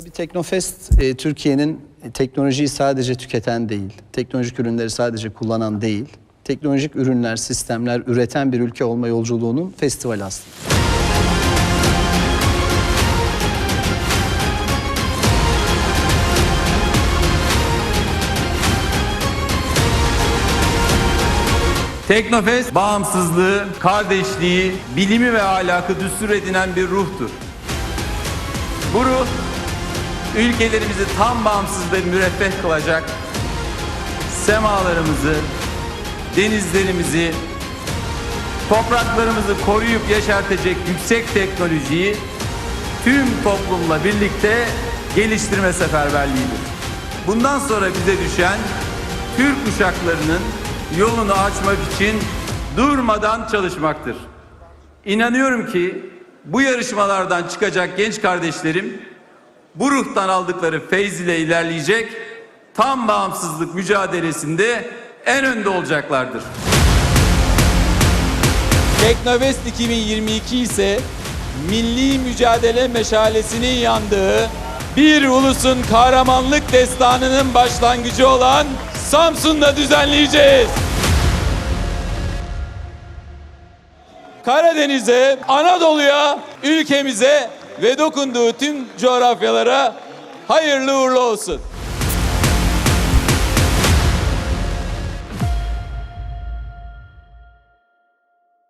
Tabii Teknofest e, Türkiye'nin teknolojiyi sadece tüketen değil, teknolojik ürünleri sadece kullanan değil, teknolojik ürünler, sistemler üreten bir ülke olma yolculuğunun festivali aslında. Teknofest bağımsızlığı, kardeşliği, bilimi ve ahlakı düstur edinen bir ruhtur. Bu ruh ülkelerimizi tam bağımsız ve müreffeh kılacak, semalarımızı, denizlerimizi, topraklarımızı koruyup yaşartacak yüksek teknolojiyi tüm toplumla birlikte geliştirme seferberliğidir. Bundan sonra bize düşen Türk uşaklarının yolunu açmak için durmadan çalışmaktır. İnanıyorum ki bu yarışmalardan çıkacak genç kardeşlerim bu ruhtan aldıkları feyz ile ilerleyecek tam bağımsızlık mücadelesinde en önde olacaklardır. Teknovest 2022 ise milli mücadele meşalesinin yandığı bir ulusun kahramanlık destanının başlangıcı olan Samsun'da düzenleyeceğiz. Karadeniz'e, Anadolu'ya, ülkemize ve dokunduğu tüm coğrafyalara hayırlı uğurlu olsun.